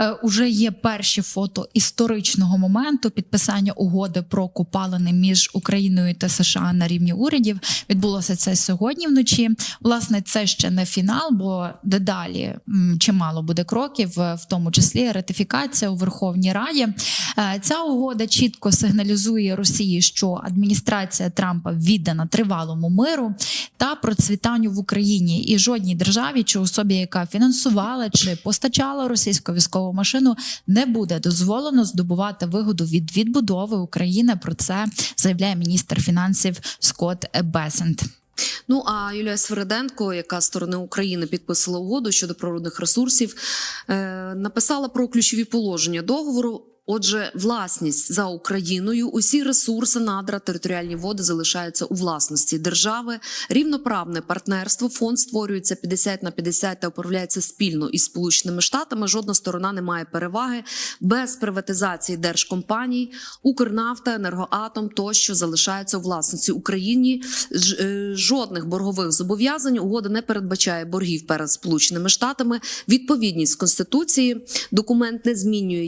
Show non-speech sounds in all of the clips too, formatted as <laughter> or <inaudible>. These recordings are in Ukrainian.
Е, Уже є перші фото історичного моменту підписання угоди про копалини між Україною та США на рівні урядів. Відбулося це сьогодні вночі. Власне, це ще не фінал, бо дедалі чимало буде кроків, е, в тому числі ратифікація у Верховній Раді. Е, Ця угода чітко сигналізує Росії, що адміністрація Трампа віддана тривалому миру та процвітанню в Україні, і жодній державі чи особі, яка фінансувала чи постачала російську військову машину, не буде дозволено здобувати вигоду від відбудови України. Про це заявляє міністр фінансів Скотт Бесент. Ну а Юлія Свериденко, яка з сторони України підписала угоду щодо природних ресурсів, е, написала про ключові положення договору. Отже, власність за Україною, усі ресурси, надра, територіальні води залишаються у власності держави. Рівноправне партнерство. Фонд створюється 50 на 50 та управляється спільно із Сполученими Штатами. Жодна сторона не має переваги без приватизації держкомпаній. Укрнафта, енергоатом тощо залишаються у власності Україні. Е, Жодних боргових зобов'язань угода не передбачає боргів перед Сполученими Штатами. Відповідність конституції документ не змінює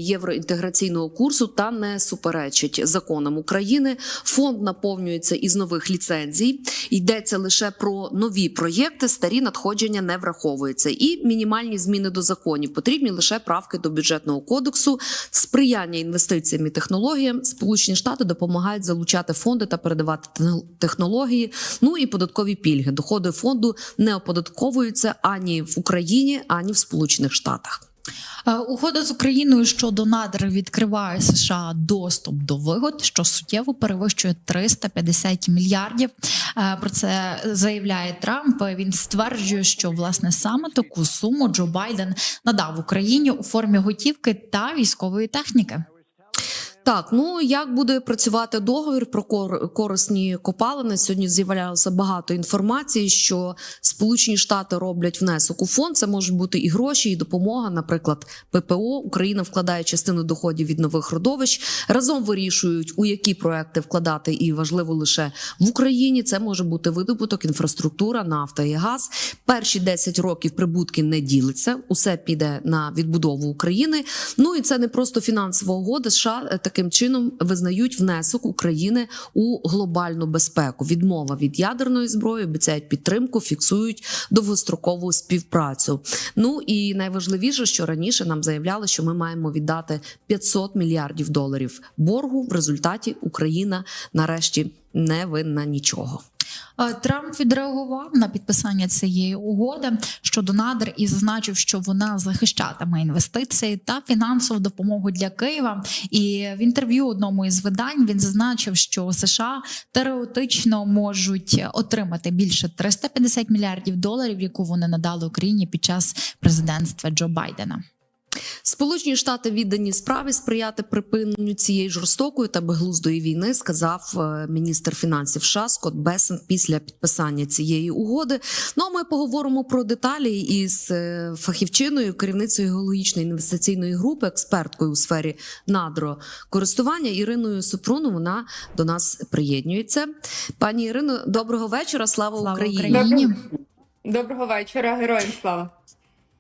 євроінтеграційного курсу та не суперечить законам України. Фонд наповнюється із нових ліцензій. Йдеться лише про нові проєкти, старі надходження не враховуються. І мінімальні зміни до законів потрібні лише правки до бюджетного кодексу, сприяння інвестиціям і технологіям. Сполучені Штати допомагають залучати фонди та передавати технології. Ну і податкові пільги. Доходи фонду не оподатковуються ані в Україні, ані в Сполучених Штатах. Е, Угода з Україною щодо надр відкриває США доступ до вигод, що суттєво перевищує 350 мільярдів. Е, Про це заявляє Трамп. Він стверджує, що власне саме таку суму Джо Байден надав Україні у формі готівки та військової техніки. Так, ну як буде працювати договір про кор- корисні копалини? Сьогодні з'являлося багато інформації, що Сполучені Штати роблять внесок у фонд. Це можуть бути і гроші, і допомога. Наприклад, ППО Україна вкладає частину доходів від нових родовищ. Разом вирішують, у які проекти вкладати, і важливо лише в Україні. Це може бути видобуток, інфраструктура, нафта і газ. Перші 10 років прибутки не ділиться. Усе піде на відбудову України. Ну і це не просто фінансова угода. США таким чином визнають внесок України у глобальну безпеку. Відмова від ядерної зброї обіцяють підтримку, фіксують довгострокову співпрацю. Ну і найважливіше, що раніше нам заявляли, що ми маємо віддати 500 мільярдів доларів боргу. В результаті Україна нарешті не винна нічого. Е, Трамп відреагував на підписання цієї угоди щодо надр і зазначив, що вона захищатиме інвестиції та фінансову допомогу для Києва. І в інтерв'ю одному із видань він зазначив, що США теоретично можуть отримати більше 350 мільярдів доларів, яку вони надали Україні під час президентства Джо Байдена. Сполучені Штати віддані справі сприяти припиненню цієї жорстокої та безглуздої війни, сказав е, міністр фінансів США Скотт Бесен після підписання цієї угоди. Ну а ми поговоримо про деталі із е, фахівчиною, керівницею геологічної інвестиційної групи, експерткою у сфері надрокористування Іриною Супруну. Вона до нас приєднується. Пані Ірино, доброго вечора. Слава, Слава Україні. Україні! Доброго вечора, героям слава.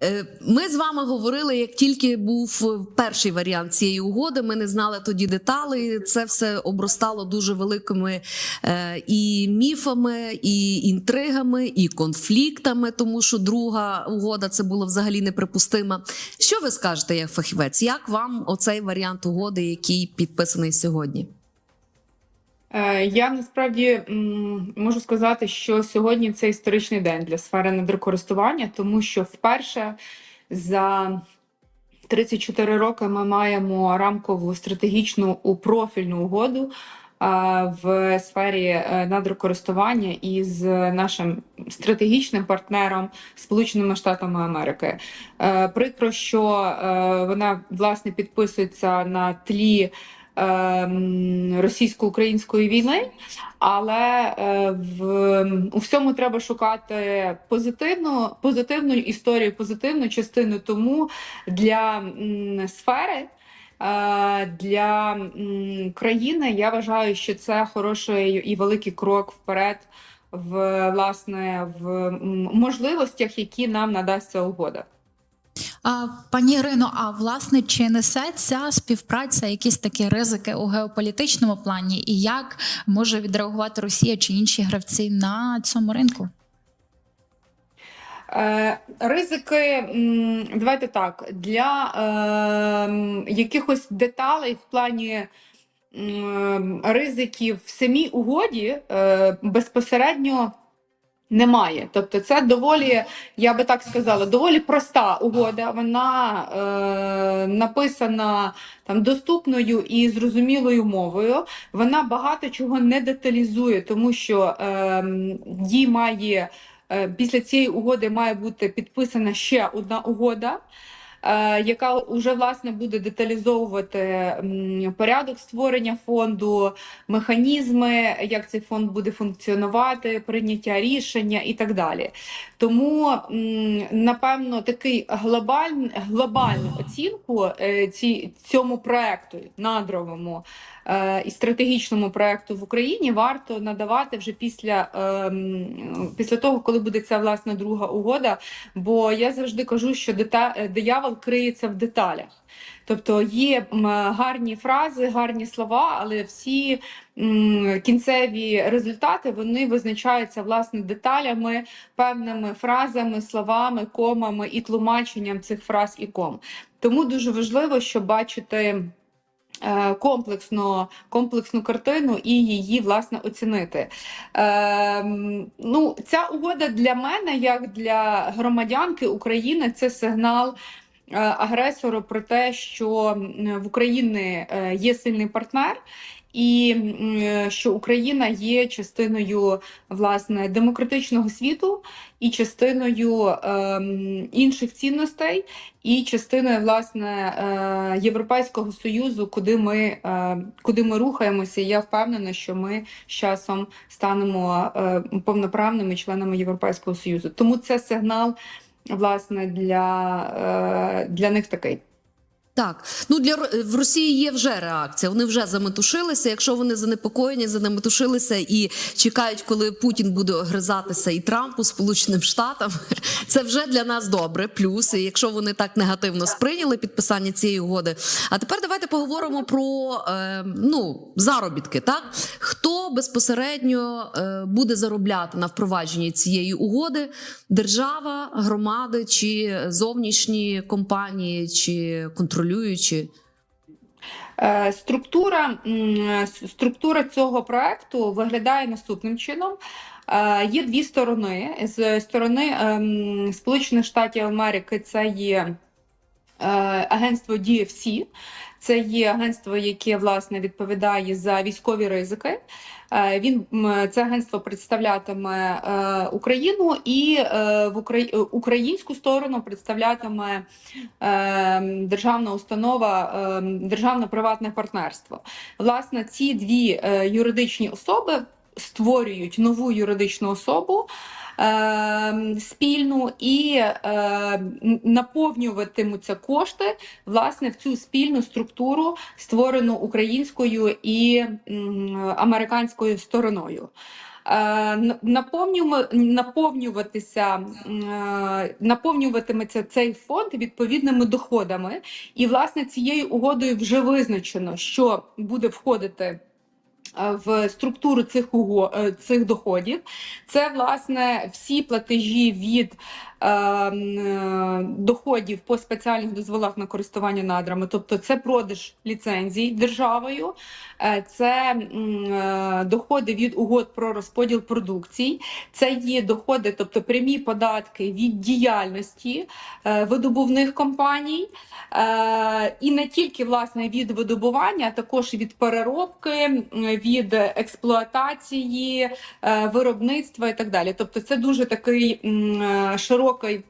Е, Ми з вами говорили, як тільки був е, перший варіант цієї угоди. Ми не знали тоді деталей. Це все обростало дуже великими е, і міфами, і інтригами, і конфліктами, тому що друга угода це було взагалі неприпустима. Що ви скажете, як фахівець? Як вам оцей варіант угоди, який підписаний сьогодні? Е, Я насправді можу сказати, що сьогодні це історичний день для сфери надрокористування, тому що вперше за 34 роки ми маємо рамкову стратегічну профільну угоду е, в сфері е, надрокористування із нашим стратегічним партнером Сполученими Штатами Америки. Прикро, що вона власне підписується на тлі російсько-української війни, але е, в у всьому треба шукати позитивну, позитивну історію, позитивну частину. Тому для сфери. е, Для країни я вважаю, що це хороший і великий крок вперед в власне в можливостях, які нам надасть ця угода. Пані Ірино, а власне чи несе ця співпраця якісь такі ризики у геополітичному плані, і як може відреагувати Росія чи інші гравці на цьому ринку? Е, Ризики, давайте так, для е, якихось деталей в плані ризиків в самій угоді е, безпосередньо немає. Тобто, це доволі, я би так сказала, доволі проста угода. Вона е, написана там доступною і зрозумілою мовою. Вона багато чого не деталізує, тому що е, м, їй має. Е, Після цієї угоди має бути підписана ще одна угода, е, яка вже власне буде деталізовувати порядок створення фонду, механізми, як цей фонд буде функціонувати, прийняття рішення і так далі. Тому, напевно, такий глобаль, глобальну оцінку е, ці, цьому проекту надровому е, і стратегічному проекту в Україні варто надавати вже після, ем, після того, коли буде ця власне друга угода. Бо я завжди кажу, що е, диявол криється в деталях. Тобто є гарні фрази, гарні слова, але всі кінцеві результати вони визначаються власне деталями, певними фразами, словами, комами і тлумаченням цих фраз і ком. Тому дуже важливо, щоб бачити е, комплексно, комплексну картину і її власне оцінити. Е, ну, ця угода для мене, як для громадянки України, це сигнал. е, Агресору про те, що в Україні е, є сильний партнер, і е, що Україна є частиною власне демократичного світу і частиною ем, інших цінностей, і частиною власне е, Європейського союзу, куди ми, е, куди ми рухаємося. Я впевнена, що ми з часом станемо е, повноправними членами Європейського союзу. Тому це сигнал власне для, е, для них такий. Так, ну для в Росії є вже реакція. Вони вже заметушилися. Якщо вони занепокоєні, заметушилися і чекають, коли Путін буде огризатися і Трампу Сполученим Штатам, <laughs> це вже для нас добре. Плюс, і якщо вони так негативно сприйняли підписання цієї угоди. А тепер давайте поговоримо про е, ну заробітки. Так хто безпосередньо е, буде заробляти на впровадженні цієї угоди? Держава, громади чи зовнішні компанії, чи контролюючі? Е, Структура, структура цього проекту виглядає наступним чином. Е, Є дві сторони. З сторони ем, Сполучених Штатів Америки це є е, агентство DFC. Це є агентство, яке власне відповідає за військові ризики. Е, Він це агентство представлятиме е, Україну і е, в Украї- українську сторону представлятиме державна установа, е, державно-приватне партнерство. Власне, ці дві юридичні особи створюють нову юридичну особу. Е, Спільну і е, наповнюватимуться кошти власне в цю спільну структуру, створену українською і американською стороною. Е, наповнюватися, е, наповнюватиметься цей фонд відповідними доходами. І, власне, цією угодою вже визначено, що буде входити. Е, В структуру цих уго- е, цих доходів. Це власне всі платежі від доходів по спеціальних дозволах на користування надрами, тобто це продаж ліцензій державою, е, це е, доходи від угод про розподіл продукцій, це є доходи, тобто прямі податки від діяльності е, видобувних компаній, е, і не тільки власне від видобування, а також від переробки, від експлуатації, е, виробництва і так далі. Тобто, це дуже такий е, широкий.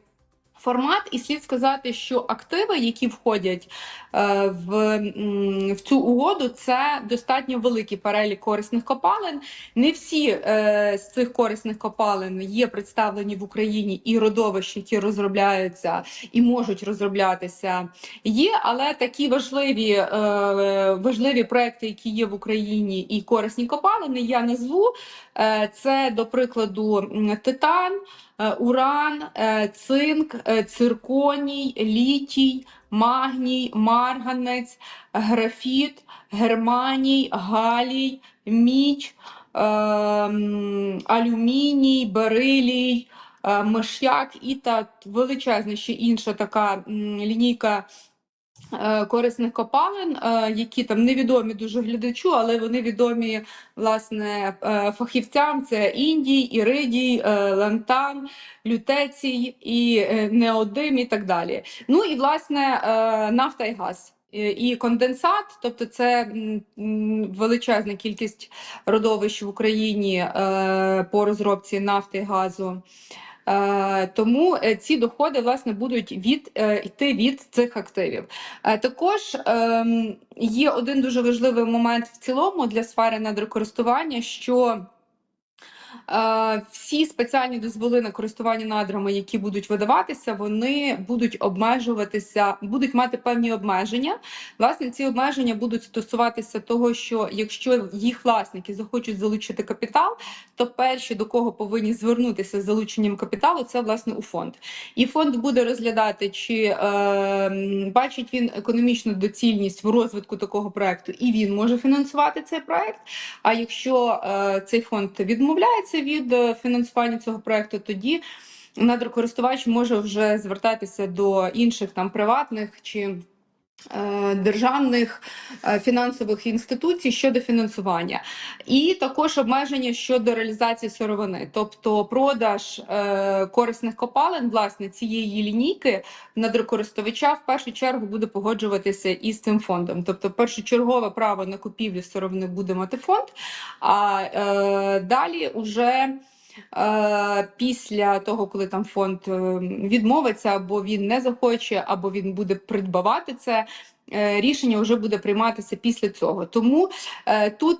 Формат, і слід сказати, що активи, які входять е, в, в цю угоду, це достатньо великий перелік корисних копалин. Не всі е, з цих корисних копалин є представлені в Україні і родовища, які розробляються і можуть розроблятися, є, але такі важливі, е, важливі проекти, які є в Україні, і корисні копалини, я назву. Це, до прикладу, титан, уран, е, цинк, е, цирконій, літій, магній, марганець, графіт, германій, галій, ем, алюміній, берилій, е, миш'як і та величезна ще інша така лінійка е, корисних копалин, е, які там невідомі дуже глядачу, але вони відомі власне е, фахівцям. Це індій, іридій, е, лантан, лютецій і е, неодим і так далі. Ну і власне е, нафта і газ. Е, І конденсат, тобто це величезна кількість родовищ в Україні е, по розробці нафти і газу. Е, Тому е, ці доходи власне будуть від е, йти від цих активів. Також ем, є один дуже важливий момент в цілому для сфери надрокористування, що всі спеціальні дозволи на користування надрами, які будуть видаватися, вони будуть обмежуватися, будуть мати певні обмеження. Власне, ці обмеження будуть стосуватися того, що якщо їх власники захочуть залучити капітал, то перші до кого повинні звернутися з залученням капіталу, це власне у фонд. І фонд буде розглядати, чи е, бачить він економічну доцільність в розвитку такого проекту, і він може фінансувати цей проект. А якщо е, цей фонд відмовляється від е, фінансування цього проекту, тоді надрокористувач може вже звертатися до інших там приватних чи державних е, фінансових інституцій щодо фінансування, і також обмеження щодо реалізації сировини, тобто продаж е, корисних копалин, власне, цієї лінійки надрокористувача в першу чергу буде погоджуватися із цим фондом. Тобто, першочергове право на купівлю сировини буде мати фонд, а е, далі уже. Е, Після того, коли там фонд е, відмовиться, або він не захоче, або він буде придбавати це, е, рішення вже буде прийматися після цього. Тому тут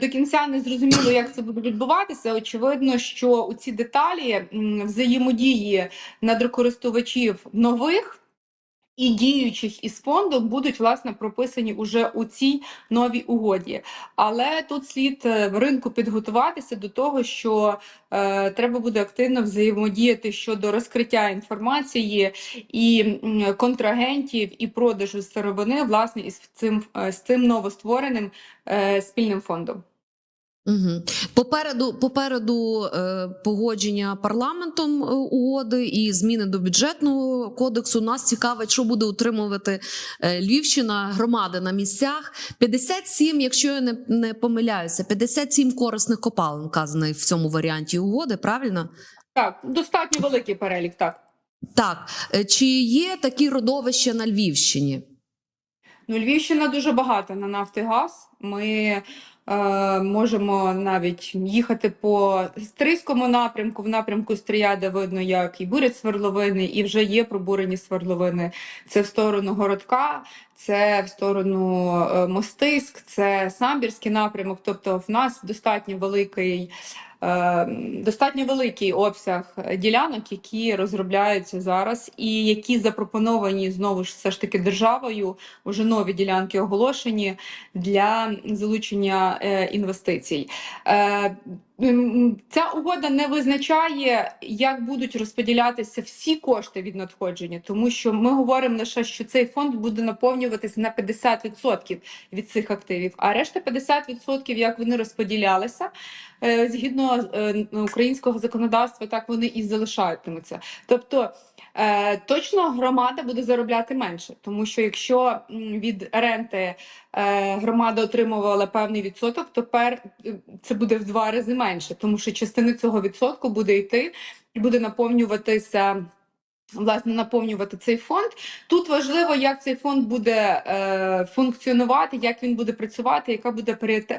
до кінця не зрозуміло, як це буде відбуватися. Очевидно, що у ці деталі взаємодії надрокористувачів нових. І діючих із фондом будуть власне прописані уже у цій новій угоді. Але тут слід е, в ринку підготуватися до того, що е, треба буде активно взаємодіяти щодо розкриття інформації і контрагентів і продажу сировини, власне, із цим е, з цим новоствореним е, спільним фондом. Угу. Попереду, попереду е, погодження парламентом е, угоди і зміни до бюджетного кодексу. Нас цікавить, що буде утримувати е, Львівщина, громади на місцях. 57, якщо я не, не помиляюся, 57 корисних копалин вказаний в цьому варіанті угоди, правильно? Так, достатньо великий перелік, так. Так, Е, чи є такі родовища на Львівщині? Ну, Львівщина дуже багата на нафти газ. Ми можемо навіть їхати по Стрийському напрямку, в напрямку Стрия, де видно, як і бурять свердловини, і вже є пробурені свердловини. Це в сторону Городка, це в сторону е, Мостиськ, це Самбірський напрямок. Тобто в нас достатньо великий. е, Достатньо великий обсяг ділянок, які розробляються зараз, і які запропоновані знову ж все ж таки державою. Уже нові ділянки оголошені для залучення е, інвестицій. Е, м, Ця угода не визначає, як будуть розподілятися всі кошти від надходження, тому що ми говоримо лише, що цей фонд буде наповнюватися на 50% від цих активів, а решта 50%, як вони розподілялися, е, згідно е, українського законодавства, так вони і залишатимуться. Тобто Е, точно громада буде заробляти менше, тому що якщо від ренти громада отримувала певний відсоток, тепер е, це буде в два рази менше, тому що частина цього відсотку буде йти і буде наповнюватися. Власне, наповнювати цей фонд. Тут важливо, як цей фонд буде е, функціонувати, як він буде працювати, яка буде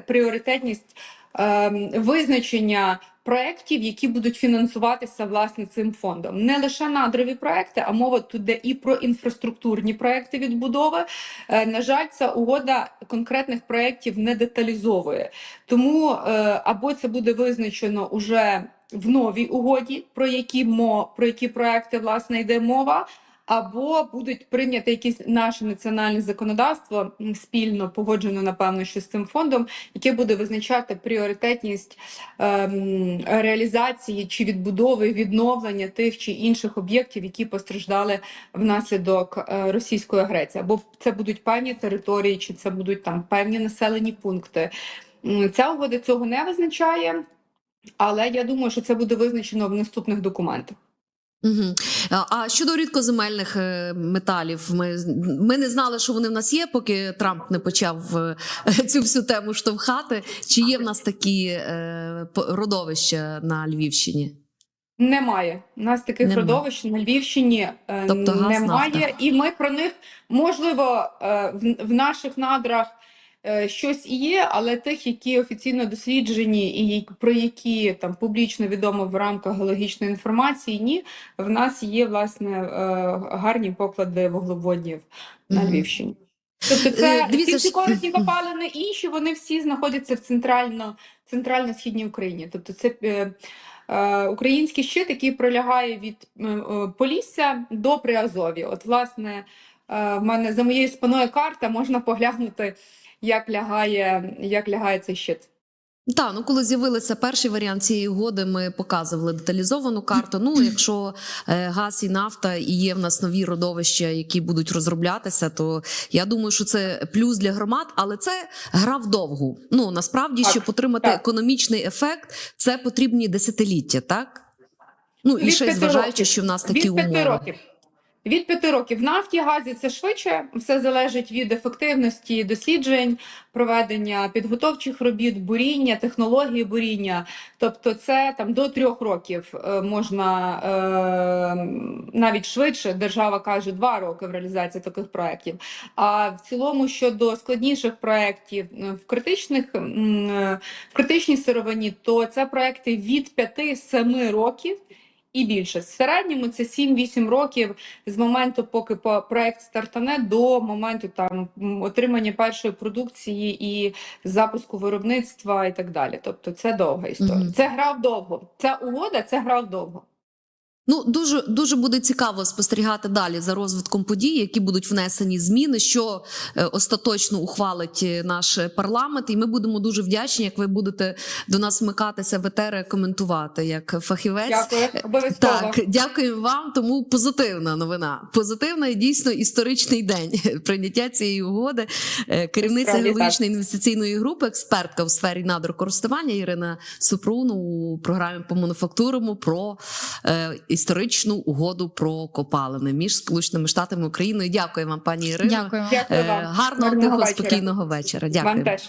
пріоритетність е, визначення проєктів, які будуть фінансуватися власне цим фондом. Не лише надрові проекти, а мова тут йде і про інфраструктурні проекти відбудови. Е, на жаль, ця угода конкретних проєктів не деталізовує. Тому е, або це буде визначено уже в новій угоді, про які мо про які проекти власне йде мова. або будуть прийняти якісь наше національне законодавство спільно погоджено, напевно, що з цим фондом, яке буде визначати пріоритетність ем, реалізації чи відбудови, відновлення тих чи інших об'єктів, які постраждали внаслідок е, російської агресії, або це будуть певні території, чи це будуть там певні населені пункти. Ця угода цього не визначає, але я думаю, що це буде визначено в наступних документах. Угу. А щодо рідкоземельних е, металів, ми, ми не знали, що вони в нас є, поки Трамп не почав е, <laughs> цю всю тему штовхати. Чи є в нас такі е, родовища на Львівщині? Немає. У нас таких Нема. родовищ на Львівщині е, Тобто немає, нафта. і ми про них, можливо, е, в, в наших надрах щось і є, але тих, які офіційно досліджені і про які там публічно відомо в рамках геологічної інформації, ні. В нас є, власне, е, гарні поклади вуглеводнів на. Львівщині. Тобто це Е, дивіться ці ж- корисні копалини інші, вони всі знаходяться в центрально, центрально-східній Україні. Тобто це е, е, український щит, який пролягає від е, е, Полісся до Приазов'я. От, власне, е, в мене за моєю спиною карта можна поглянути, як лягає, як лягає цей щит. Так, ну коли з'явилися перший варіант цієї угоди, ми показували деталізовану карту. Ну, <clears throat> якщо е, газ і нафта і є в нас нові родовища, які будуть розроблятися, то я думаю, що це плюс для громад, але це гра вдовгу. Ну насправді, щоб отримати економічний ефект, це потрібні десятиліття, так? Ну і ще зважаючи, що в нас такі умови. років. Від п'яти років нафті, газі це швидше. Все залежить від ефективності досліджень, проведення підготовчих робіт, буріння, технології буріння. Тобто, це там до трьох років е, можна е, навіть швидше. Держава каже два роки в реалізації таких проєктів. А в цілому щодо складніших проєктів е, в критичних е, в критичній сировині, то це проєкти від 5-7 років. І більше. В середньому це 7-8 років з моменту, поки по- проект стартане, до моменту там отримання першої продукції і запуску виробництва і так далі. Тобто це довга історія. Мгм. Це грав довго. Ця угода це грав вдовго. Ну дуже дуже буде цікаво спостерігати далі за розвитком подій, які будуть внесені зміни, що е, остаточно ухвалить е, наш парламент. І ми будемо дуже вдячні, як ви будете до нас вмикатися в етери, коментувати як фахівець. Дякую. Обов'язково. Так, дякую вам. Тому позитивна новина. Позитивна і дійсно історичний день <laughs> прийняття цієї угоди. Е, Керівниця геологічної інвестиційної групи, експертка у сфері надрокористування Ірина Супрун у програмі по мануфактурому про е, історичну угоду про копалини між Сполученими Штатами і Україною. Дякую вам, пані Ірино. Дякую. Дякую Е, вам. Гарного Гарного тихо, вечора. спокійного вечора. Дякую. Вам теж.